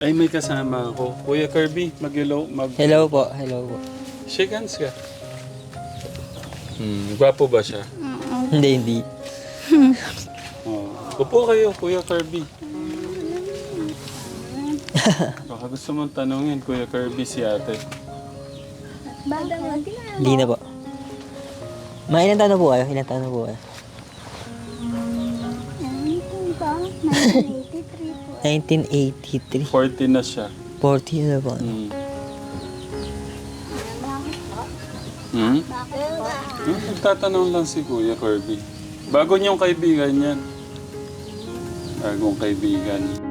Ay, may kasama ako. Kuya Kirby, mag-hello. Mag Hello po, hello po. Shake hands ka. Hmm, gwapo ba siya? Hindi, hindi. Oh. Upo kayo, Kuya Kirby. Baka gusto mong tanungin, Kuya Kirby, si ate. Hindi na po. Ma, ilan taon na po kayo? Ilan taon na po kayo? Ano? 1983 po. 1983. 40 na siya. 40 na po. Hmm. Po? Hmm? Hmm, Nagtatanong lang si Kuya Kirby. Bago niyong kaibigan yan. Bagong kaibigan.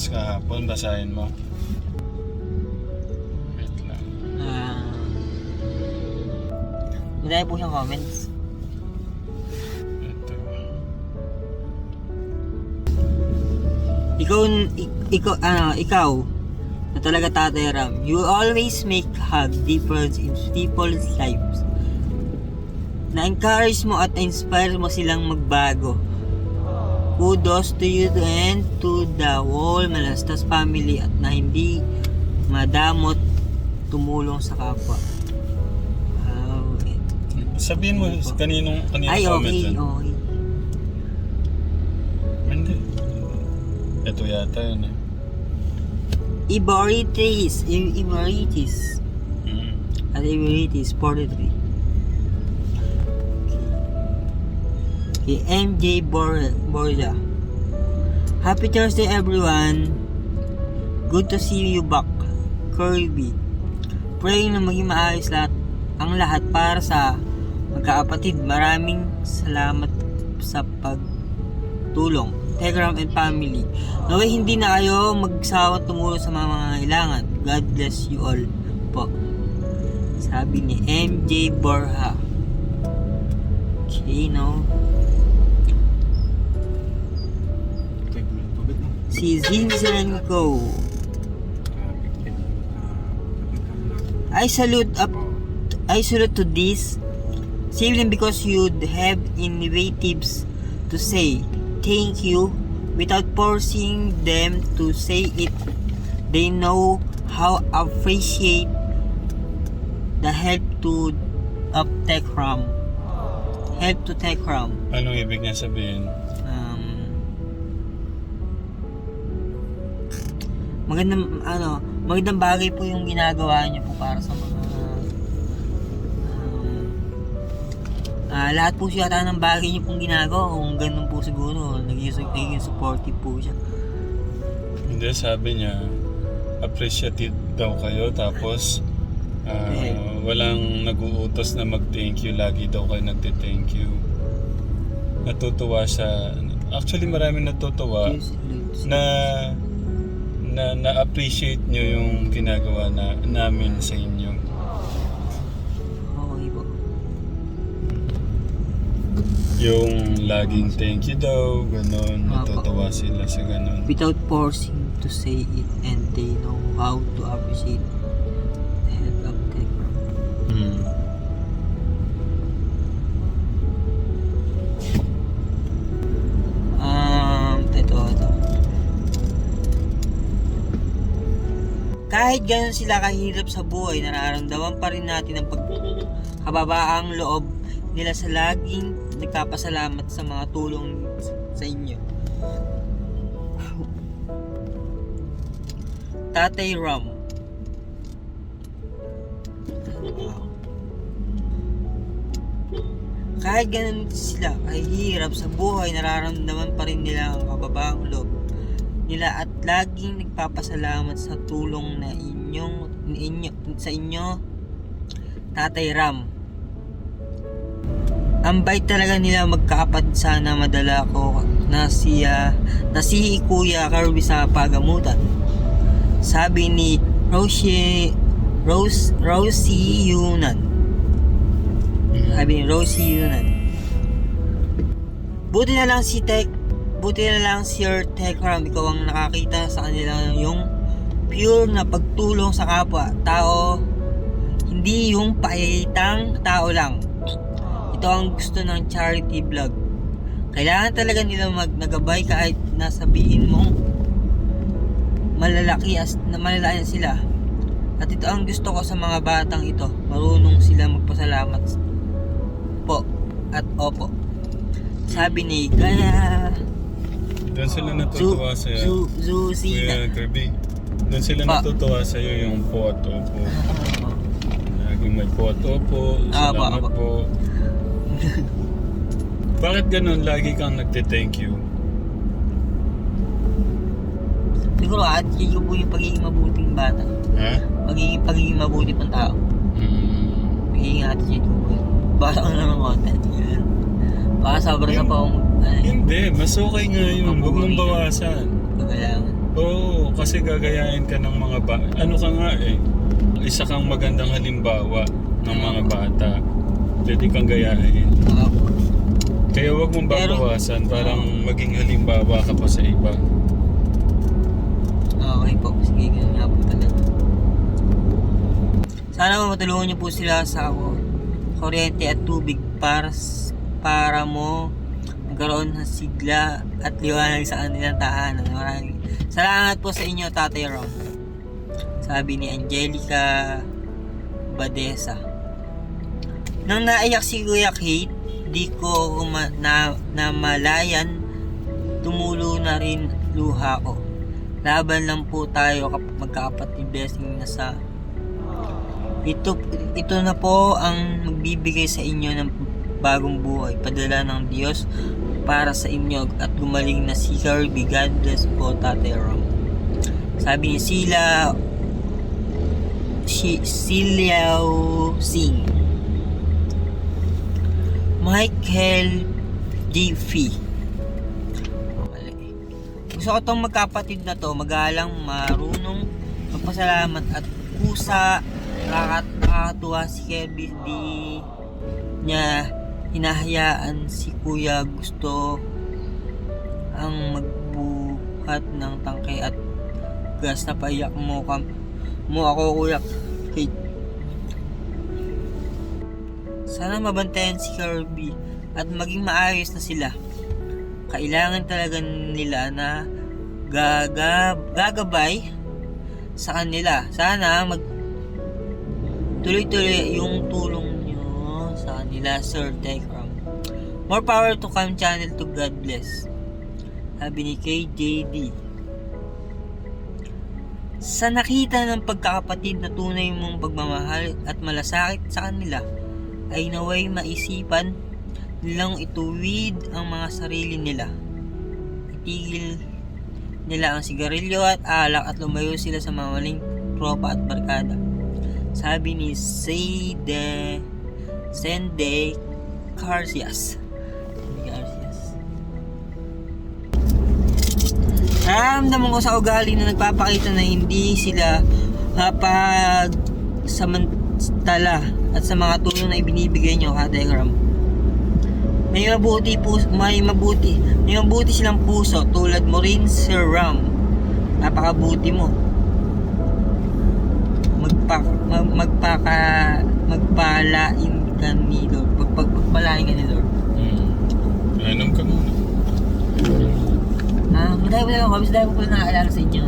Comments kahapon basahin mo? Wait lang. Ah. Madami po siyang comments. Ito. Ikaw, ik- ikaw, ano, ikaw, na talaga Tatay Ram, you always make hug difference in people's lives. Na-encourage mo at inspire mo silang magbago. Kudos to you and to the whole Malastas family at na hindi madamot tumulong sa kapwa. Sabihin mo sa kaninong, kaninong Ay, comment okay, yan. okay. Hindi. Ito yata yun eh. Iboritis, Iboritis. Mm. At Iboritis, 43. Okay, MJ Bor Borja. Happy Thursday everyone. Good to see you back. Kirby. Praying na maging maayos lahat ang lahat para sa magkakapatid. Maraming salamat sa pagtulong. Telegram and family. Naway hindi na kayo magsawa tumulong sa mga mangangailangan. God bless you all po. Sabi ni MJ Borja. Okay, no? Si Zinzenko. I salute up I salute to this simply because you have innovatives to say thank you without forcing them to say it. They know how appreciate the help to of tech ram. Help to tech ram. Anong ibig niya sabihin? Magandang ano, magandang bagay po yung ginagawa niyo po para sa mga um, ah, lahat po siya yata ng bagay niyo pong ginagawa kung ganun po siguro naging, naging supportive po siya Hindi, sabi niya, appreciative daw kayo tapos ah, Eh. walang nag-uutos na mag-thank you. Lagi daw kayo nagte-thank you. Natutuwa siya. Actually, marami natutuwa na na na-appreciate nyo yung ginagawa na namin sa inyo. Yung laging thank you daw, ganun. Natutuwa sila sa ganun. without forcing to say it and they know how to appreciate Kahit ganun sila kahirap sa buhay, nararamdaman pa rin natin ang pagkababaang loob nila sa laging nagpapasalamat sa mga tulong sa inyo. Tatay Ram. Kahit ganun sila, kahirap sa buhay, nararamdaman pa rin nila ang kababaang loob nila at laging nagpapasalamat sa tulong na inyong inyo, sa inyo Tatay Ram. Ang bait talaga nila magkaapat sana madala ko na siya na si Kuya Kirby sa pagamutan. Sabi ni Rosie Rose Rosie Yunan. Sabi ni Rosie Yunan. Buti na lang si Tek Buti na lang si Sir Tekram ikaw ang nakakita sa kanila yung pure na pagtulong sa kapwa. Tao hindi yung paitang tao lang. Ito ang gusto ng charity vlog. Kailangan talaga nila mag nagabay kahit nasabihin mong malalaki as na malalaki sila. At ito ang gusto ko sa mga batang ito. Marunong sila magpasalamat po at opo. Sabi ni Gaya Doon sila natutuwa Zu, sa'yo. Zu, Zuzina Kirby. Doon sila natutuwa sa'yo yung po at opo. Laging may po at opo. Ah, Salamat pa, pa. po. Bakit ganun? Lagi kang nagte-thank you. Siguro at ko po yung pagiging mabuting bata. Ha? Pagiging, pagiging mabuti pang tao. Mm. Pagiging attitude ko po yun. Basta ko na ng content. Yun. Baka sobra sa pa akong Hindi, mas okay nga yun. Huwag mong bawasan. Oo, kasi gagayahin ka ng mga ba... Ano ka nga eh. Isa kang magandang halimbawa ng mga bata. Pwede kang gayahin. Po. Kaya wag mong babawasan. Parang maging halimbawa ka pa sa iba. Okay po. Sige, ganun nga po talaga. Sana mo matulungan niyo po sila sa kuryente at tubig para para mo magkaroon ng sigla at liwanag sa kanilang tahanan. Maraming salamat po sa inyo, Tatay Ron. Sabi ni Angelica Badesa. Nang naiyak si Kuya Kate, di ko kuma- na, namalayan tumulo na rin luha ko. Laban lang po tayo kapag magkakapatid blessing na sa ito ito na po ang magbibigay sa inyo ng bagong buhay padala ng Diyos para sa inyo at gumaling na si Kirby God bless po Tate sabi ni Sila si Siliao Singh Michael G. Fee. Gusto ko tong magkapatid na to, magalang, marunong, magpasalamat at kusa, nakakat nakakatuwa si Kirby di niya hinahayaan si kuya gusto ang magbuhat ng tangkay at gas na paiyak mo kam mo ako kuya Kate. Sana mabantayan si Kirby at maging maayos na sila kailangan talaga nila na gaga, gagabay sa kanila. Sana mag tuloy-tuloy yung tulong kanila, Sir Tekram. More power to Cam Channel to God bless. Sabi ni KJD. Sa nakita ng pagkakapatid na tunay mong pagmamahal at malasakit sa kanila, ay naway maisipan nilang ituwid ang mga sarili nila. Itigil nila ang sigarilyo at alak at lumayo sila sa mga maling tropa at barkada. Sabi ni Sede Sende Carcias. Nararamdaman ko sa ugali na nagpapakita na hindi sila kapag samantala at sa mga tulong na ibinibigay nyo ka Telegram. May mabuti po, may mabuti, may mabuti silang puso tulad mo rin Sir Ram. Napakabuti mo. Magpa, mag, magpaka, magpalain ka ni Lord. Pag, pag, pagpalain ka ni Lord. Mm. Anom ka muna. Ah, madami po lang comments, dahil po pala nakaalala sa inyo.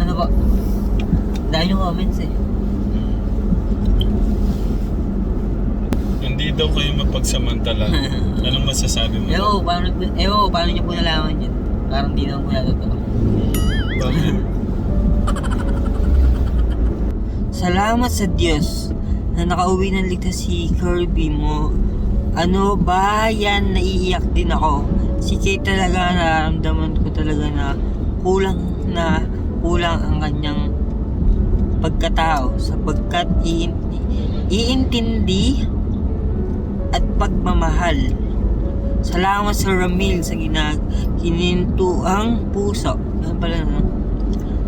Ano po? Dahil yung comments eh. Hindi daw kayo mapagsamantala. Anong masasabi mo? Ewan ko, paano, ewan ko, paano nyo po nalaman yun? Parang di naman po natotoo. Bakit? Salamat sa Diyos na nakauwi ng ligtas si Kirby mo. Ano ba yan? Naiiyak din ako. Si Kate talaga nararamdaman ko talaga na kulang na kulang ang kanyang pagkatao sapagkat iinti, iintindi at pagmamahal Salamat sa Ramil sa ginag kinintuang puso. Yan pala no?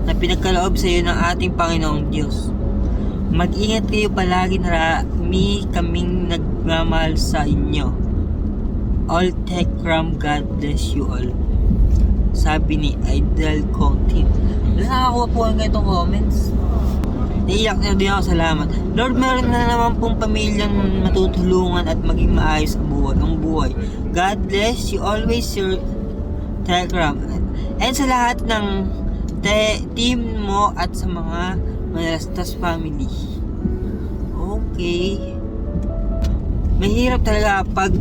Na pinagkaloob sa iyo ng ating Panginoong Diyos. Mag-ingat kayo palagi na mi kaming nagmamahal sa inyo. All tech ram, God bless you all. Sabi ni Idol Content. Wala nakakuha po ang ganitong comments. Naiyak na din ako, salamat. Lord, meron na naman pong pamilyang matutulungan at maging maayos ang buhay. Ang buhay. God bless you always, your Telegram. And sa lahat ng te- team mo at sa mga Malastas family. Okay. Mahirap talaga pag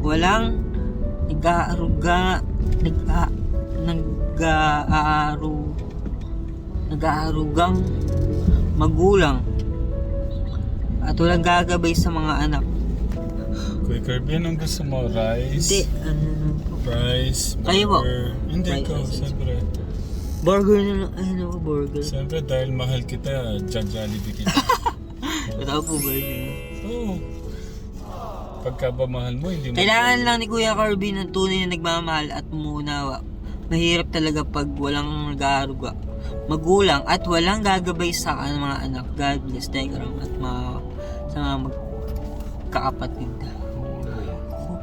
walang nag-aaruga nag nag-aaru nag-aarugang magulang at walang gagabay sa mga anak. Kuya Kirby, anong gusto mo? Rice? Hindi, ano. Rice? Kayo po. burger? Hindi rice. siyempre. Burger na lang, ano po, burger. Siyempre, dahil mahal kita, John Jollibee kita. Totoo po, burger. Oo. Pagka ba mahal mo, hindi mo... Kailangan lang ni Kuya Kirby ng tunay na nagmamahal at umuunawa. Mahirap talaga pag walang nag-aaruga. Magulang at walang gagabay sa kan- mga anak. God bless Telegram at mga sa mga magkakapatid.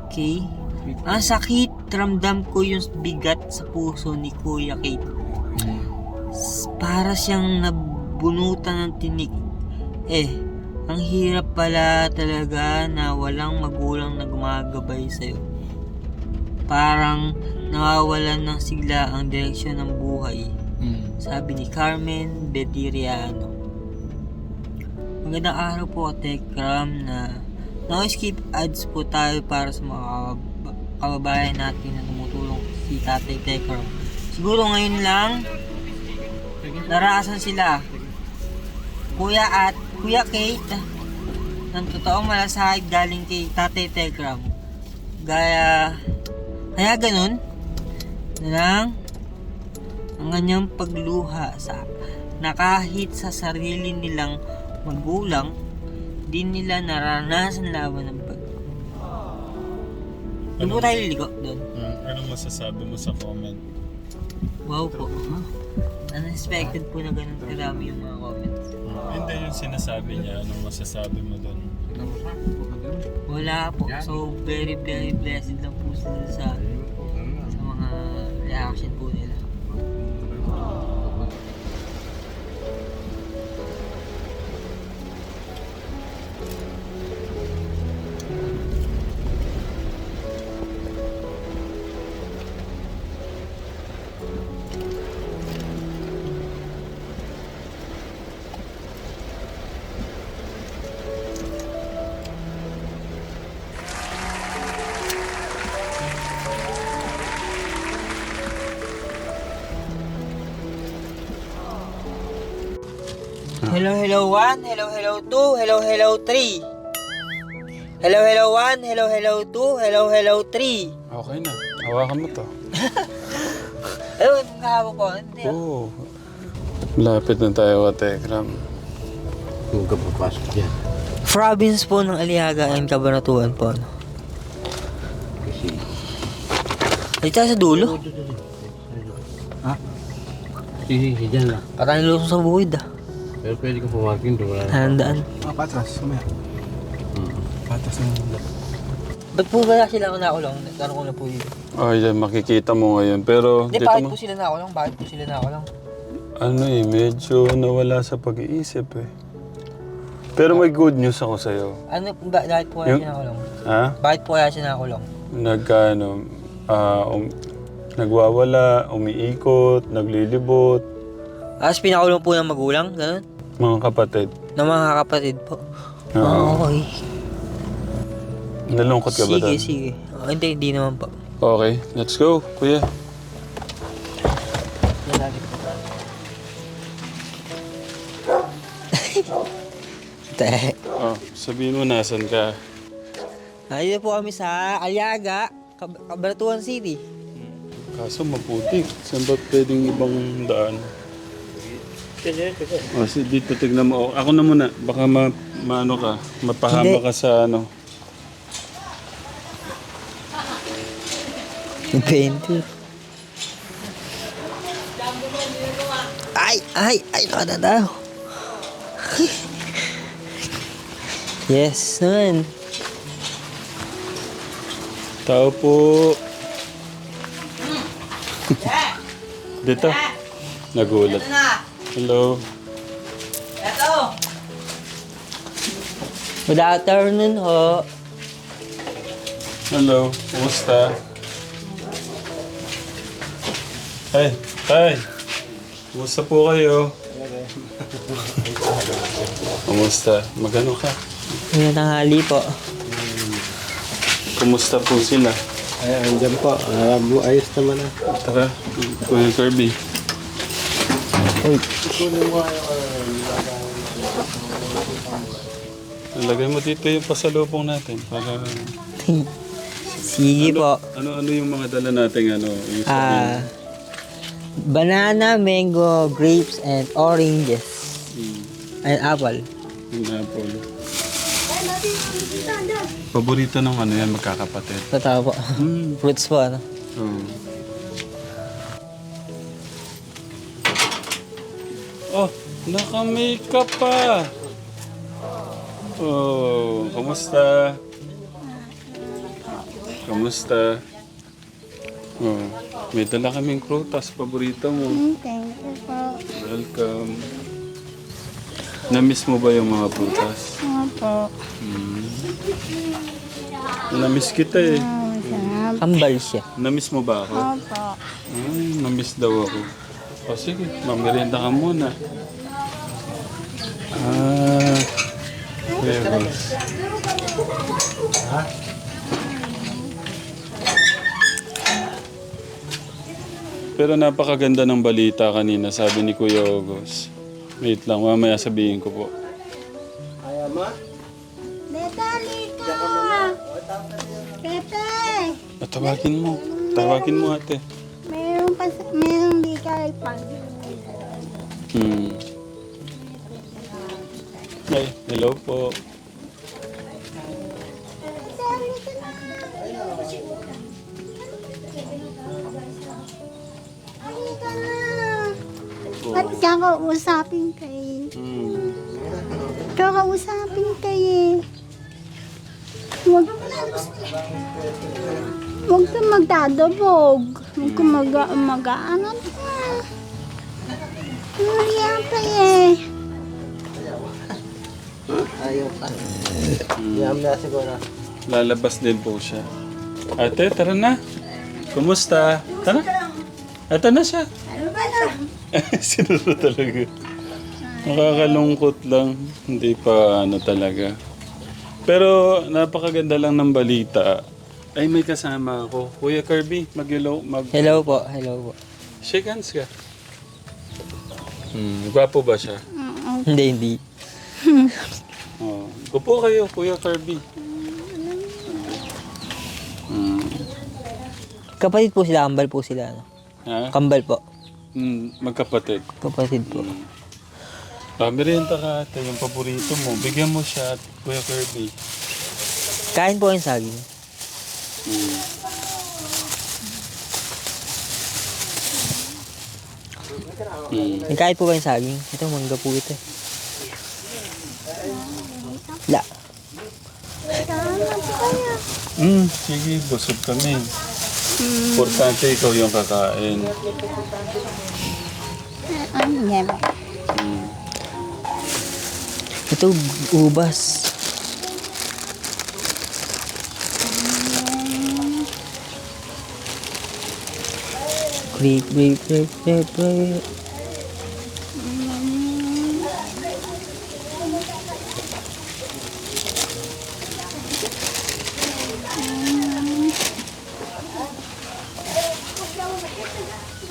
Okay. Ang sakit, ramdam ko yung bigat sa puso ni Kuya Kate. Para siyang nabunutan ng tinik. Eh, ang hirap pala talaga na walang magulang na gumagabay sa'yo. Parang nawawalan ng sigla ang direksyon ng buhay. Mm. Sabi ni Carmen Bediriano. Magandang araw po, Tekram, na no-skip ads po tayo para sa mga kabab- kababayan natin na tumutulong si Tatay Tekram. Siguro ngayon lang, naraasan sila. Kuya at Kuya Kate, ng totoong malasahig galing kay Tatay Tekram. Gaya, kaya ganun, na lang, ang kanyang pagluha sa na kahit sa sarili nilang magulang, di nila naranasan laban ng pag. Doon po tayo liligo doon. Mm, Anong masasabi mo sa comment? Wow po. Huh? Unexpected po na ganun karami yung mga comments. Mm. Hindi yung sinasabi niya, anong masasabi mo doon? Wala po. So, very, very blessed lang po sila sa, sa mga reaction Hello, hello, one. Hello, hello, two. Hello, hello, three. Hello, hello, one. Hello, hello, two. Hello, hello, three. Okay na, hawakan mo to. Hello, kahapon po. Hindi. Oo. Lapit na tayo ka, Tekram. Kung ka papasok dyan. Province po ng Aliaga and Cabanatuan po. Ano. Kasi... Dito tayo sa dulo. Ha? Sige, sige, dyan lang. Parang lusong sa buwid ah. Pero pwede kang pumakin doon. Wala na. Handaan. Ah, patras. Kumaya. Hmm. Patras ng Ba't po ba sila ako nakulong? Nagkaroon ko na po yun. Oh, yan, makikita mo ngayon. Pero, Hindi, bakit po sila nakulong? Bakit po sila nakulong? ano eh, medyo nawala sa pag-iisip eh. Pero may good news ako sa'yo. Ano, ba, bakit po kaya Yung- siya nakulong? Ha? Bakit po kaya siya nakulong? Nagkano, ah, um, nagwawala, umiikot, naglilibot, Tapos pinakulong po ng magulang, gano'n? Mga kapatid. Ng mga kapatid po. Oo. Ah, okay. Nalungkot ka ba Sige, doon? sige. Oh, hindi, hindi naman po. Okay, let's go, kuya. Lalaki po. Te. Oh, sabihin mo nasan ka. Nandito po kami sa Aliaga, Cab- Cabanatuan City. Kaso maputik. Saan ba pwedeng ibang daan? Oh, si dito tignan mo. Oh, ako na muna. Baka ma, maano ka. Mapahama Hindi. ka sa ano. 20. Ay, ay, ay, nakadadaw. yes, naman. Tao po. Dito. Nagulat. Hello. Good afternoon ho. Hello. Kumusta? Ay, tay. Kumusta po kayo? Kumusta? Magano ka? Ngayon tanghali po. Kumusta po sila? Ay, andyan po. Ah, bu- ayos naman na. Tara, Kuya Kirby. Lagay mo dito yung pasalubong natin para Sige po. ano ano yung mga dala nating ano yung Ah, banana, mango, grapes, and oranges. mm, And apple. yung apple. Paborito ng ano yan magkakapatid. Totoo po. Mm. Fruits po, ano? Oh. Oh, naka-makeup pa. Oh, kamusta? Kamusta? Oh, may dala kaming prutas. Paborito mo. Thank you po. Welcome. Namiss mo ba yung mga prutas? Opo. Hmm. Namiss kita eh. Masarap. Kambal siya. Namiss mo ba ako? Opo. Ay, namiss daw ako. O sige, mamerienda ka muna. Ah, very good. Pero napakaganda ng balita kanina, sabi ni Kuya August. Wait lang, mamaya sabihin ko po. Detali ka! Pepe! Ah, tawagin mo. Tawagin mo ate. Mayroong pas mayroong di ka ipag. Hmm. Ay, hello po. Ba't kakausapin kayo? Hmm. Kakausapin kayo. Huwag Huwag ka magdadabog. Huwag ka mag mag-aangat ka. Maya pa eh. Yam na siguro. Lalabas din po siya. Ate, tara na. Kumusta? Tara. Ito na siya. Ano ba na? Sinuro talaga. Nakakalungkot lang. Hindi pa ano talaga. Pero napakaganda lang ng balita. Ay, may kasama ako. Kuya Kirby, mag-hello. Mag Hello po, hello po. Shake hands ka. Hmm, gwapo ba siya? Hindi, hindi. Oh. Gupo kayo, Kuya Kirby. Hmm. Kapatid po sila, kambal po sila. Ano? Ha? Kambal po. Hmm, magkapatid. Kapatid po. Ah, merienda ka ate, yung paborito mo. Bigyan mo siya at Kuya Kirby. Kain po yung saging. Hmm. Hmm. Nagkain po ba yung saging? Ito, mangga po ito. eh. La. Hmm, sige, busog kami. Importante ikaw yung kakain. Ano yan? Hmm. Ito, ubas. Grape, grape, grape, grape, grape.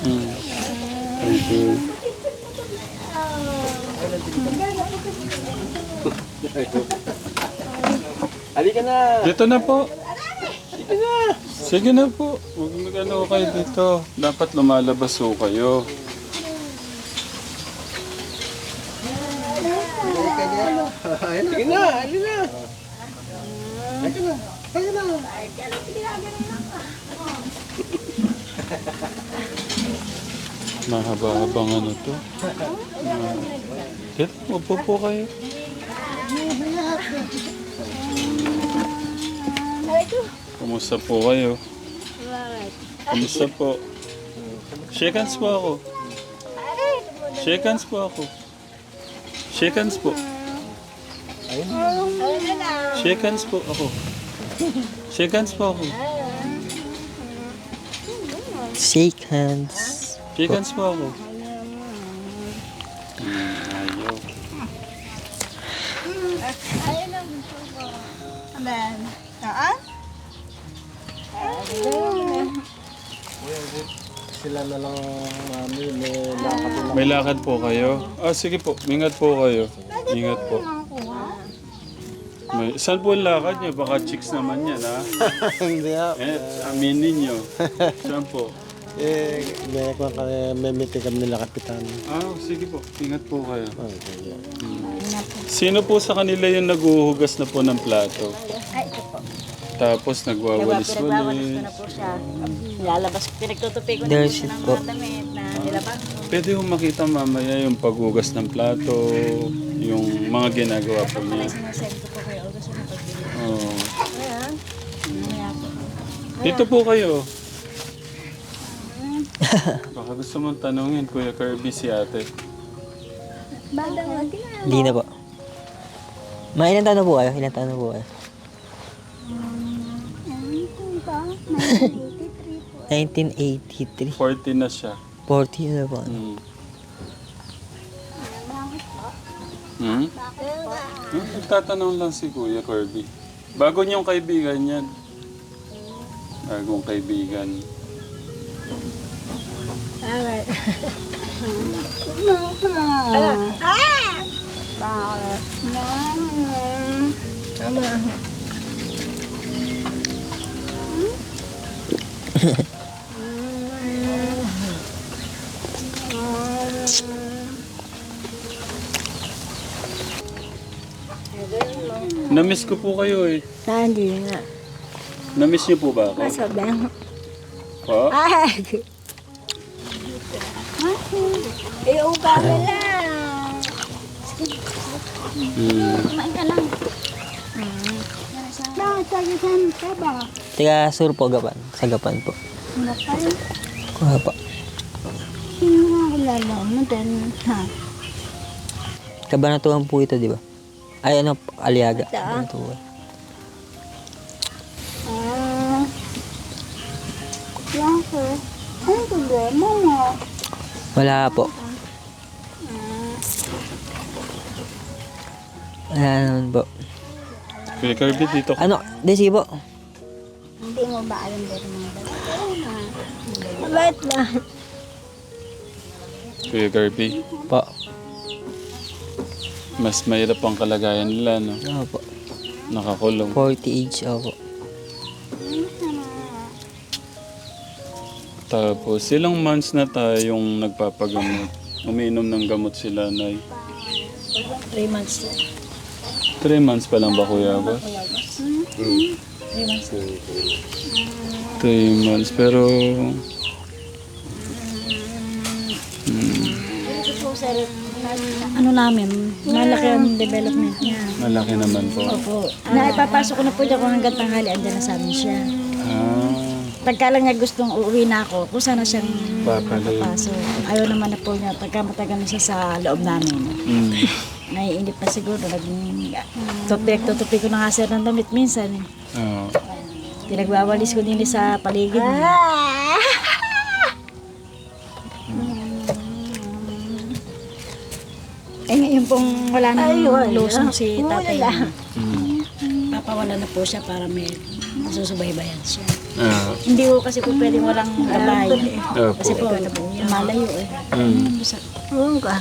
Hmm. Thank you. Halika na! Dito na po. Sige na. Sige na po. Mag-ano kayo dito. Dapat lumalabas ho kayo. Sige na! Halika na! Halika na! Halika na! Mahaba-habang ano to. Kit, upo po kayo. Kumusta po kayo? Kumusta po? Shake hands po ako. Shake hands po ako. Shake hands po. Shake hands po ako. Shake hands po ako. Shake hands. Shake hands po ako. Hmm, ayaw. Sila na lang mami, may lakad na May lakad po kayo? Ah, sige po. Ingat po kayo. Ingat po. May, saan po ang lakad niyo? Baka chicks naman yan, ha? Hindi ah. Eh, aminin niyo. Saan po? Eh, may, may, may meeting kami nila kapitan. Ah, sige po. Ingat po kayo. Oh, sige. Sino po sa kanila yung naguhugas na po ng plato? Tapos nagwawalis-walis. na po siya. Lalabas, pinagtutupi ko na po siya ng mga damit na nilabas ko. Pwede yung makita mamaya yung paghugas ng plato, yung mga ginagawa po niya. Sinasend ko po kayo. Gusto na pagbili. Oo. Ayan. Mamaya po. Dito po kayo. Baka gusto mong tanungin, Kuya Kirby, si ate. Hindi na po. Mga ilan taon na po kayo? Ilan taon na po kayo? 1983. 40 na siya. 40 na po. Hmm. Hmm? Hmm? Tatanong lang si Kuya Kirby. Bago niyong kaibigan yan. Bagong kaibigan. Namiss ko po kayo eh. Hindi nga. Namiss niyo po ba ako? Sabihan Po? Ay! Yung kami lang. Hmm. Kumain ka lang. Bakit sagisan ka ba? Tiga sur po, Gapan. Sa Gapan po. Kayo? Kuha po. Sino nga kilala mo din? Ha? Kabanatuan po ito, di ba? Ay, ano, Aliaga. Ito, ah. Kabanatuan. Ah. Ano problema mo? Wala po. Wala naman po. Kuya Kirby, dito ka. Ano? Di, sige po. Hindi mo ba alam din mga dalawa? Bakit ba? Kuya Kirby. Po. Mas mahirap ang kalagayan nila, no? Ano po? Nakakulong. 40 age, opo. Tapos, ilang months na tayong nagpapagamot. Umiinom ng gamot sila, Nay. 3 months po. Three months pa lang ba, Kuya Boss? 3 months. Three months, pero... Na- ano namin, malaki ang development niya. Malaki naman po. Opo. Naipapasok ko na po dyan kung hanggang tanghali, andyan na sa amin siya. Ah, Pagka lang niya gustong uuwi na ako, kung sana siyang papasok. Ayaw naman na po niya, pagka matagal na siya sa loob namin. mm. Naiinip pa siguro, naging tupik, tutupi ko na nga sir ng damit minsan. Eh. Oo. Pinagwawalis ko din sa paligid niya. Eh ngayon pong wala nang lusong si tatay niya. Mm. Papawala na po siya para may masusubaybayan siya. Ah, Hindi ko kasi po pwedeng walang gabay. Eh. Opo. Kasi po, malayo eh. mm. Sa- Oo ka.